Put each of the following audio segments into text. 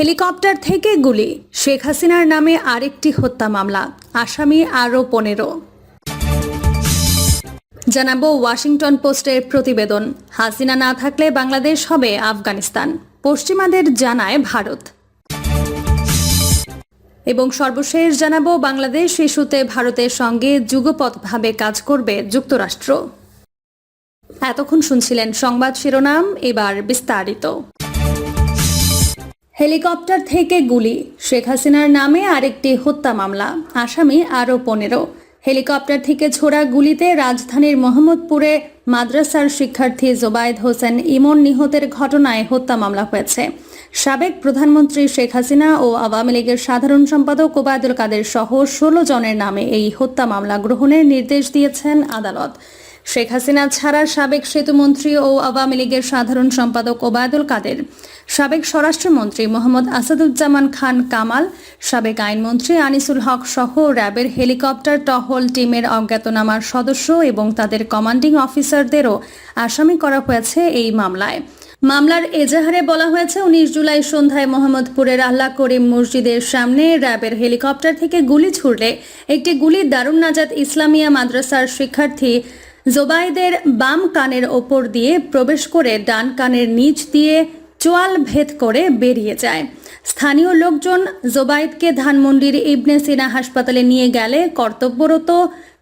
Helicopter থেকে গুলি। শেখ হাসিনার নামে আরেকটি হত্যা মামলা, আসামি আরও পনেরো। জানাব ওয়াশিংটন পোস্টের প্রতিবেদন। হাসিনা না থাকলে বাংলাদেশ হবে আফগানিস্তান। পশ্চিমাদের জানায় ভারত। এবং সর্বশেষ জানাব বাংলাদেশ ইস্যুতে ভারতের সঙ্গে যুগপথভাবে কাজ করবে যুক্তরাষ্ট্র। এতক্ষণ শুনছিলেন সংবাদ শিরোনাম, এবার বিস্তারিত। হেলিকপ্টার থেকে গুলি। শেখ হাসিনার নামে আরেকটি হত্যা মামলা। আসামি আরও পনেরো। হেলিকপ্টার থেকে ছোড়া গুলিতে রাজধানীর মোহাম্মদপুরে মাদ্রাসার শিক্ষার্থী জোবায়েদ হোসেন ইমন নিহতের ঘটনায় হত্যা মামলা হয়েছে। সাবেক প্রধানমন্ত্রী শেখ হাসিনা ও আওয়ামী লীগের সাধারণ সম্পাদক ওবায়দুল কাদের সহ ষোলো জনের নামে এই হত্যা মামলা গ্রহণের নির্দেশ দিয়েছেন আদালত। শেখ হাসিনা ছাড়া সাবেক সেতুমন্ত্রী ও আওয়ামী লীগের সাধারণ সম্পাদক ওবায়দুল কাদের, সাবেক স্বরাষ্ট্রমন্ত্রী মোহাম্মদ আসাদুজ্জামান খান কামাল, সাবেক আইনমন্ত্রী আনিসুল হক সহ র্যাবের হেলিকপ্টার টহল টিমের অজ্ঞাতনামার সদস্য এবং তাদের কমান্ডিং অফিসারদেরও আসামি করা হয়েছে এই মামলায়। মামলার এজাহারে বলা হয়েছে, উনিশ জুলাই সন্ধ্যায় মোহাম্মদপুরের আল্লাহ করিম মসজিদের সামনে র্যাবের হেলিকপ্টার থেকে গুলি ছুড়লে একটি গুলি দারুণ নাজাদ ইসলামিয়া মাদ্রাসার শিক্ষার্থী জোবাইদের বাম কানের ওপর দিয়ে প্রবেশ করে ডান কানের নিচ দিয়ে চোয়াল ভেদ করে বেরিয়ে যায়। স্থানীয় লোকজন জোবাইদকে ধানমন্ডির ইবনে সিনা হাসপাতালে নিয়ে গেলে কর্তব্যরত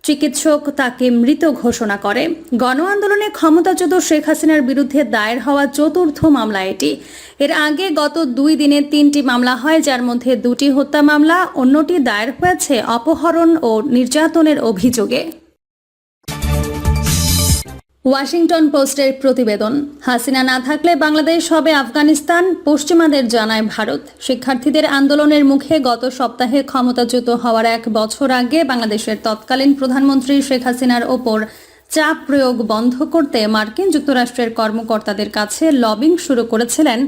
চিকিৎসক তাকে মৃত ঘোষণা করে। গণ আন্দোলনে ক্ষমতাচ্যুত শেখ হাসিনার বিরুদ্ধে দায়ের হওয়া চতুর্থ মামলা এটি। এর আগে গত দুই দিনে তিনটি মামলা হয়, যার মধ্যে দুটি হত্যা মামলা, অন্যটি দায়ের হয়েছে অপহরণ ও নির্যাতনের অভিযোগে। ওয়াশিংটন পোস্টের প্রতিবেদন। হাসিনা না থাকলে বাংলাদেশ হবে আফগানিস্তান, পশ্চিমাদের জানায় ভারত। শিক্ষার্থীদের আন্দোলনের মুখে গত সপ্তাহে ক্ষমতাচ্যুত হওয়ার এক বছর আগে বাংলাদেশের তৎকালীন প্রধানমন্ত্রী শেখ হাসিনার ওপর চাপ প্রয়োগ বন্ধ করতে মার্কিন যুক্তরাষ্ট্রের কর্মকর্তাদের কাছে লবিং শুরু করেছিলেন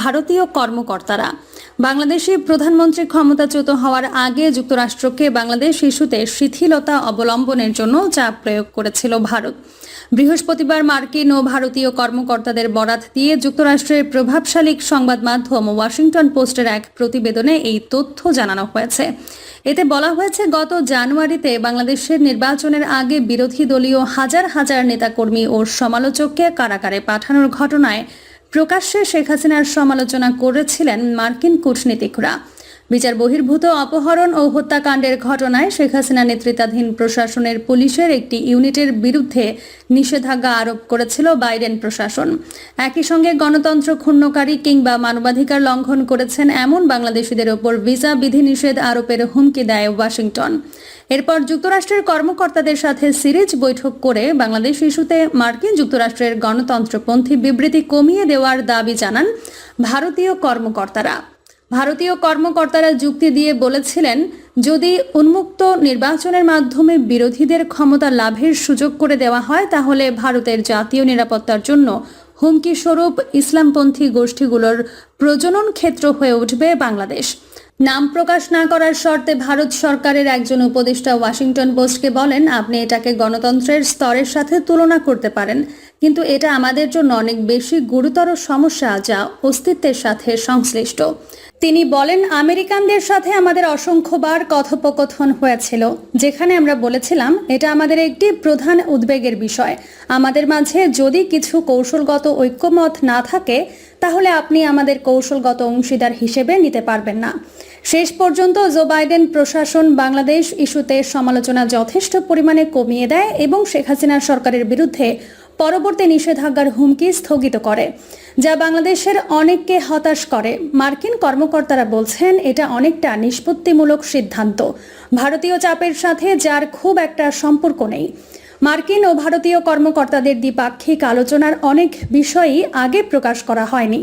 ভারতীয় কর্মকর্তারা। বাংলাদেশি প্রধানমন্ত্রী ক্ষমতাচ্যুত হওয়ার আগে যুক্তরাষ্ট্রকে বাংলাদেশ ইস্যুতে শিথিলতা অবলম্বনের জন্য চাপ প্রয়োগ করেছিল ভারত। বৃহস্পতিবার মার্কিন ও ভারতীয় কর্মকর্তাদের বরাত দিয়ে যুক্তরাষ্ট্রের প্রভাবশালী সংবাদ মাধ্যম ওয়াশিংটন পোস্টের এক প্রতিবেদনে এই তথ্য জানানো হয়েছে। এতে বলা হয়েছে, গত জানুয়ারিতে বাংলাদেশের নির্বাচনের আগে বিরোধী দলীয় হাজার হাজার নেতাকর্মী ও সমালোচককে কারাগারে পাঠানোর ঘটনায় প্রকাশ্যে শেখ হাসিনার সমালোচনা করেছিলেন মার্কিন কূটনীতিকরা। বিচার বহির্ভূত অপহরণ ও হত্যাকাণ্ডের ঘটনায় শেখ হাসিনা নেতৃত্বাধীন প্রশাসনের পুলিশের একটি ইউনিটের বিরুদ্ধে নিষেধাজ্ঞা আরোপ করেছিল বাইডেন প্রশাসন। একই সঙ্গে গণতন্ত্র ক্ষুণ্ণকারী কিংবা মানবাধিকার লঙ্ঘন করেছেন এমন বাংলাদেশিদের ওপর ভিসা বিধিনিষেধ আরোপের হুমকি দেয় ওয়াশিংটন। এরপর যুক্তরাষ্ট্রের কর্মকর্তাদের সাথে সিরিজ বৈঠক করে বাংলাদেশ ইস্যুতে মার্কিন যুক্তরাষ্ট্রের গণতন্ত্রপন্থী বিবৃতি কমিয়ে দেওয়ার দাবি জানান ভারতীয় কর্মকর্তারা। ভারতীয় কর্মকর্তারা যুক্তি দিয়ে বলেছিলেন, যদি উন্মুক্ত নির্বাচনের মাধ্যমে বিরোধীদের ক্ষমতা লাভের সুযোগ করে দেওয়া হয়, তাহলে ভারতের জাতীয় নিরাপত্তার জন্য হুমকি স্বরূপ ইসলামপন্থী গোষ্ঠীগুলোর প্রজনন ক্ষেত্র হয়ে উঠবে বাংলাদেশ। নাম প্রকাশ না করার শর্তে ভারত সরকারের একজন উপদেষ্টা ওয়াশিংটন পোস্টকে বলেন, আপনি এটাকে গণতন্ত্রের স্তরের সাথে তুলনা করতে পারেন, কিন্তু এটা আমাদের জন্য অনেক বেশি গুরুতর সমস্যা যা অস্তিত্বের সাথে সংশ্লিষ্ট। তিনি বলেন, আমেরিকানদের সাথে আমাদের অসংখ্যবার কথোপকথন হয়েছিল। যেখানে আমরা বলেছিলাম, এটা আমাদের একটি প্রধান উদ্বেগের বিষয়। আমাদের মাঝে যদি কিছু কৌশলগত ঐক্যমত না থাকে, তাহলে আপনি আমাদের কৌশলগত অংশীদার হিসেবে নিতে পারবেন না। শেষ পর্যন্ত জো বাইডেন প্রশাসন বাংলাদেশ ইস্যুতে সমালোচনা যথেষ্ট পরিমাণে কমিয়ে দেয় এবং শেখ হাসিনার সরকারের বিরুদ্ধে পরবর্তী নিষেধাজ্ঞার হুমকি স্থগিত করে, যা বাংলাদেশের অনেককে হতাশ করে। মার্কিন কর্মকর্তারা বলছেন, এটা অনেকটা নিষ্পত্তিমূলক সিদ্ধান্ত। ভারতীয় চাপের সাথে যার খুব একটা সম্পর্ক নেই। মার্কিন ও ভারতীয় কর্মকর্তাদের দ্বিপাক্ষিক আলোচনার অনেক বিষয়ই আগে প্রকাশ করা হয়নি।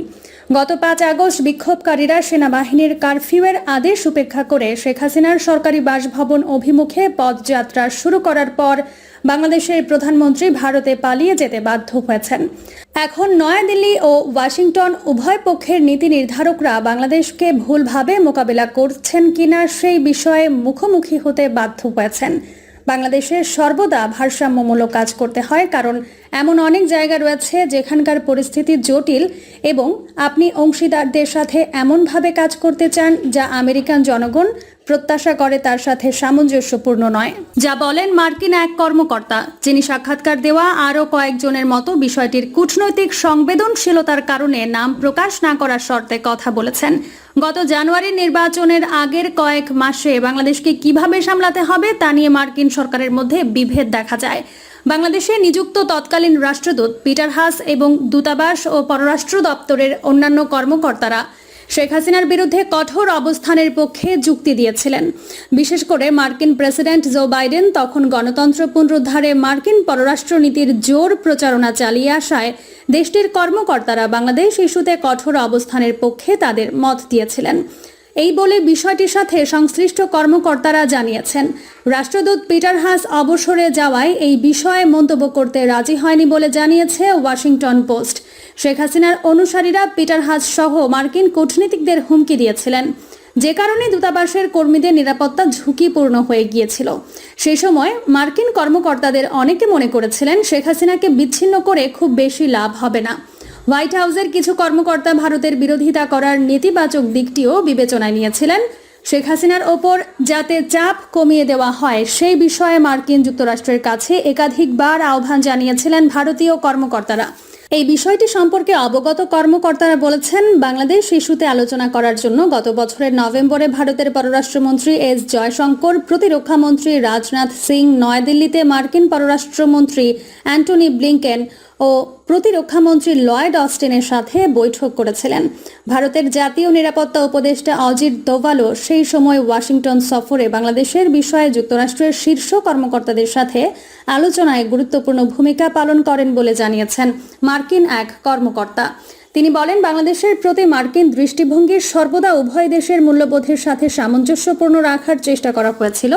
গত পাঁচ আগস্ট বিক্ষোভকারীরা সেনাবাহিনীর কারফিউয়ের আদেশ উপেক্ষা করে শেখ হাসিনার সরকারি বাসভবন অভিমুখে পদযাত্রা শুরু করার পর বাংলাদেশের প্রধানমন্ত্রী ভারতে পালিয়ে যেতে বাধ্য হয়েছেন। এখন নয়াদিল্লি ও ওয়াশিংটন উভয় পক্ষের নীতি নির্ধারকরা বাংলাদেশকে ভুলভাবে মোকাবেলা করছেন কিনা সেই বিষয়ে মুখোমুখি হতে বাধ্য হয়েছেন। বাংলাদেশের সর্বদা ভারসাম্যমূলক কাজ করতে হয়, কারণ এমন অনেক জায়গা রয়েছে যেখানকার পরিস্থিতি জটিল এবং আপনি অংশীদারদের সাথে এমনভাবে কাজ করতে চান যা আমেরিকান জনগণ প্রত্যাশা করে তার সাথে সামঞ্জস্যপূর্ণ নয়। যা বলেন মার্কিন এক কর্মকর্তা, যিনি সাক্ষাৎকার দেওয়া আরও কয়েকজনের মতো বিষয়টির কূটনৈতিক সংবেদনশীলতার কারণে নাম প্রকাশ না করার শর্তে কথা বলেছেন। গত জানুয়ারি নির্বাচনের আগের কয়েক মাসে বাংলাদেশকে কীভাবে সামলাতে হবে তা নিয়ে মার্কিন সরকারের মধ্যে বিভেদ দেখা যায়। বাংলাদেশে নিযুক্ত তৎকালীন রাষ্ট্রদূত পিটার হাস এবং দূতাবাস ও পররাষ্ট্র দপ্তরের অন্যান্য কর্মকর্তারা শেখ হাসিনার বিরুদ্ধে কঠোর অবস্থানের পক্ষে যুক্তি দিয়েছিলেন। বিশেষ করে মার্কিন প্রেসিডেন্ট জো বাইডেন তখন গণতন্ত্র পুনরুদ্ধারে মার্কিন পররাষ্ট্রনীতির জোর প্রচারণা চালিয়ে আসায় দেশটির কর্মকর্তারা বাংলাদেশ ইস্যুতে কঠোর অবস্থানের পক্ষে তাদের মত দিয়েছিলেন। এই বলে বিষয়টির সাথে সংশ্লিষ্ট কর্মকর্তারা জানিয়েছেন, রাষ্ট্রদূত পিটার হাস অবসরে যাওয়ায় এই বিষয়ে মন্তব্য করতে রাজি হয়নি বলে জানিয়েছে ওয়াশিংটন পোস্ট। শেখ হাসিনার অনুসারীরা পিটার হাস সহ মার্কিন কূটনীতিকদের হুমকি দিয়েছিলেন। যে কারণে দূতাবাসের কর্মীদের নিরাপত্তা ঝুঁকিপূর্ণ হয়ে গিয়েছিল। সেই সময় মার্কিন কর্মকর্তাদের অনেকে মনে করেছিলেন শেখ হাসিনাকে বিচ্ছিন্ন করে খুব বেশি লাভ হবে না। হোয়াইট হাউসের কিছু কর্মকর্তা ভারতের বিরোধিতা করার নেতিবাচক দিকটিও বিবেচনায় নিয়েছিলেন। শেখ হাসিনার ওপর যাতে চাপ কমিয়ে দেওয়া হয়, সেই বিষয়ে মার্কিন যুক্তরাষ্ট্রের কাছে একাধিকবার আহ্বান জানিয়েছিলেন ভারতীয় কর্মকর্তারা। এই বিষয়টি সম্পর্কে অবগত কর্মকর্তারা বলেছেন, বাংলাদেশ ইস্যুতে আলোচনা করার জন্য গত বছরের নভেম্বরে ভারতের পররাষ্ট্রমন্ত্রী এস জয়শঙ্কর প্রতিরক্ষামন্ত্রী রাজনাথ সিং, নয়াদিল্লিতে মার্কিন পররাষ্ট্রমন্ত্রী অ্যান্টনি ব্লিংকেন ও প্রতিরক্ষামন্ত্রী লয়েড অস্টিনের সাথে বৈঠক করেছিলেন। ভারতের জাতীয় নিরাপত্তা উপদেষ্টা অজিত দোভালও সেই সময় ওয়াশিংটন সফরে বাংলাদেশের বিষয়ে যুক্তরাষ্ট্রের শীর্ষ কর্মকর্তাদের সাথে আলোচনায় গুরুত্বপূর্ণ ভূমিকা পালন করেন বলে জানিয়েছেন মার্কিন এক কর্মকর্তা। তিনি বলেন, বাংলাদেশের প্রতি মার্কিন দৃষ্টিভঙ্গির সর্বদা উভয় দেশের মূল্যবোধের সাথে সামঞ্জস্যপূর্ণ রাখার চেষ্টা করা হয়েছিল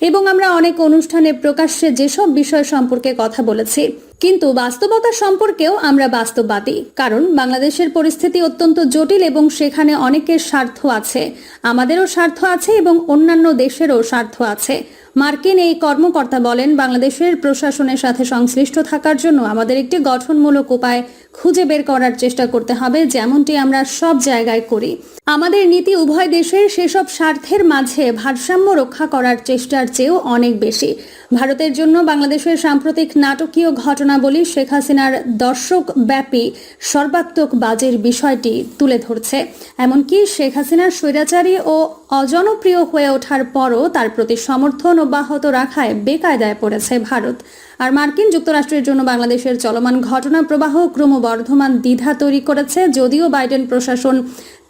এবং আমরা অনেক অনুষ্ঠানে প্রকাশ্যে যেসব বিষয় সম্পর্কে কথা বলেছি কিন্তু বাস্তবতা সম্পর্কেও আমরা বাস্তববাদী, কারণ বাংলাদেশের পরিস্থিতি অত্যন্ত জটিল এবং সেখানে অনেকের স্বার্থ আছে। আমাদেরও স্বার্থ আছে এবং অন্যান্য দেশেরও স্বার্থ আছে। মার্কিন এই কর্মকর্তা বলেন, বাংলাদেশের প্রশাসনের সাথে সংশ্লিষ্ট থাকার জন্য আমাদের একটি গঠনমূলক উপায় খুঁজে বের করার চেষ্টা করতে হবে, যেমনটি আমরা সব জায়গায় করি। আমাদের নীতি উভয় দেশের সেসব স্বার্থের মাঝে ভারসাম্য রক্ষা করার চেষ্টার চেয়েও অনেক বেশি। ভারতের জন্য বাংলাদেশের সাম্প্রতিক নাটকীয় ঘটনাবলী শেখ হাসিনার দর্শক ব্যাপী সর্বাত্মক বাজের বিষয়টি তুলে ধরছে। এমনকি শেখ হাসিনার স্বৈরাচারী ও অজনপ্রিয় হয়ে ওঠার পরও তার প্রতি সমর্থন অব্যাহত রাখায় বেকায়দায় পড়েছে ভারত। আর মার্কিন যুক্তরাষ্ট্রের জন্য বাংলাদেশের চলমান ঘটনা প্রবাহ ক্রমবর্ধমান দ্বিধা তৈরি করেছে, যদিও বাইডেন প্রশাসন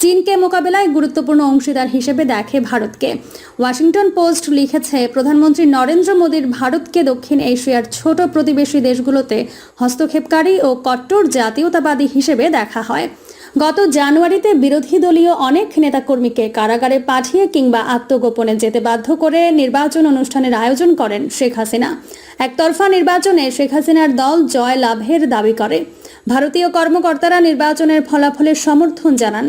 চীনকে মোকাবেলায় গুরুত্বপূর্ণ অংশীদার হিসেবে দেখে ভারতকে। ওয়াশিংটন পোস্ট লিখেছে, প্রধানমন্ত্রী নরেন্দ্র মোদীর ভারতকে দক্ষিণ এশিয়ার ছোট প্রতিবেশী দেশগুলোতে হস্তক্ষেপকারী ও কট্টর জাতীয়তাবাদী হিসেবে দেখা হয়। গত জানুয়ারিতে বিরোধী দলীয় অনেক নেতাকর্মীকে কারাগারে পাঠিয়ে কিংবা আত্মগোপনে যেতে বাধ্য করে নির্বাচন অনুষ্ঠানের আয়োজন করেন শেখ হাসিনা। একতরফা নির্বাচনে শেখ হাসিনার দল জয় লাভের দাবি করে। ভারতীয় কর্মকর্তারা নির্বাচনের ফলাফলের সমর্থন জানান।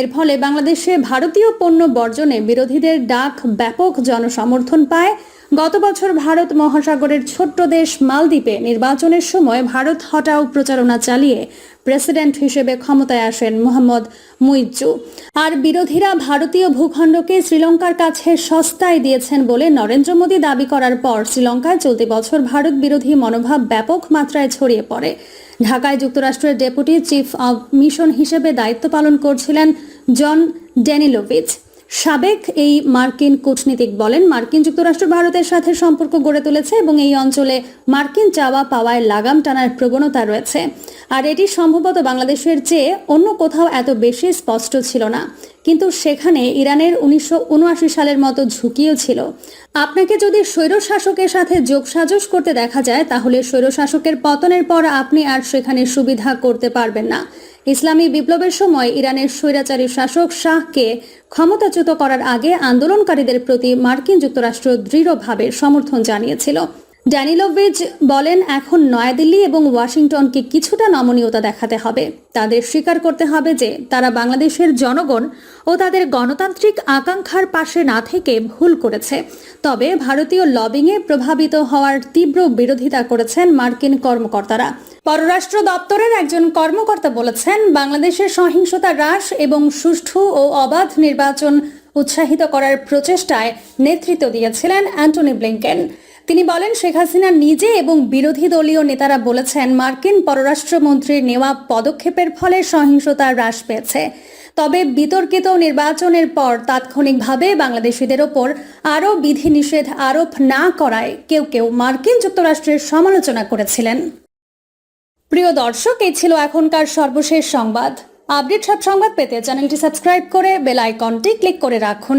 এর ফলে বাংলাদেশে ভারতীয় পণ্য বর্জনে বিরোধীদের ডাক ব্যাপক জনসমর্থন পায়। গত বছর ভারত মহাসাগরের ছোট্ট দেশ মালদ্বীপে নির্বাচনের সময় ভারত হটাও প্রচারণা চালিয়ে প্রেসিডেন্ট হিসেবে ক্ষমতায় আসেন মোহাম্মদ মুইজ্জু। আর বিরোধীরা ভারতীয় ভূখণ্ডকে শ্রীলঙ্কার কাছে সস্তায় দিয়েছেন বলে নরেন্দ্র মোদী দাবি করার পর শ্রীলঙ্কায় চলতি বছর ভারত বিরোধী মনোভাব ব্যাপক মাত্রায় ছড়িয়ে পড়ে। ঢাকায় যুক্তরাষ্ট্রের ডেপুটি চিফ অব মিশন হিসেবে দায়িত্ব পালন করছিলেন জন ড্যানিলোভিচ সাবেক এই মার্কিন কূটনীতিক বলেন, মার্কিন যুক্তরাষ্ট্র ভারতের সাথে সম্পর্ক গড়ে তুলেছে এবং এই অঞ্চলে মার্কিন চাওয়া পাওয়ায় লাগাম টানার প্রবণতা রয়েছে। আর এটি সম্ভবত বাংলাদেশের চেয়ে অন্য কোথাও এত বেশি স্পষ্ট ছিল না। কিন্তু সেখানে ইরানের উনিশশো উনআশি সালের মতো ঝুঁকিও ছিল। আপনাকে যদি স্বৈরশাসকের সাথে যোগসাজশ করতে দেখা যায়, তাহলে স্বৈরশাসকের পতনের পর আপনি আর সেখানে সুবিধা করতে পারবেন না। ইসলামী বিপ্লবের সময় ইরানের স্বৈরাচারী শাসক শাহকে ক্ষমতাচ্যুত করার আগে আন্দোলনকারীদের প্রতি মার্কিন যুক্তরাষ্ট্র দৃঢ়ভাবে সমর্থন জানিয়েছিল। ড্যানিলোভিচ বলেন, এখন নয়াদিল্লি এবং ওয়াশিংটনকে কিছুটা নমনীয়তা দেখাতে হবে। তাদের স্বীকার করতে হবে যে, তারা বাংলাদেশের জনগণ ও তাদের গণতান্ত্রিক আকাঙ্ক্ষার পাশে না থেকে ভুল করেছে। তবে ভারতীয় লবিংয়ে প্রভাবিত হওয়ার তীব্র বিরোধিতা করেছেন মার্কিন কর্মকর্তারা। পররাষ্ট্র দপ্তরের একজন কর্মকর্তা বলেছেন, বাংলাদেশের সহিংসতা হ্রাস এবং সুষ্ঠু ও অবাধ নির্বাচন উৎসাহিত করার প্রচেষ্টায় নেতৃত্ব দিয়েছিলেন অ্যান্টনি ব্লিংকেন। তিনি বলেন, শেখ হাসিনা নিজে এবং বিরোধী দলীয় নেতারা বলেছেন, মার্কিন পররাষ্ট্রমন্ত্রীর নেওয়া পদক্ষেপের ফলে সহিংসতা হ্রাস পেয়েছে। তবে বিতর্কিত নির্বাচনের পর তাৎক্ষণিকভাবে বাংলাদেশিদের ওপর আরও বিধিনিষেধ আরোপ না করায় কেউ কেউ মার্কিন যুক্তরাষ্ট্রের সমালোচনা করেছিলেন। প্রিয় দর্শক, এই ছিল এখনকার সর্বশেষ সংবাদ। আপডেট সব সংবাদ পেতে চ্যানেলটি সাবস্ক্রাইব করে বেল আইকনটি ক্লিক করে রাখুন।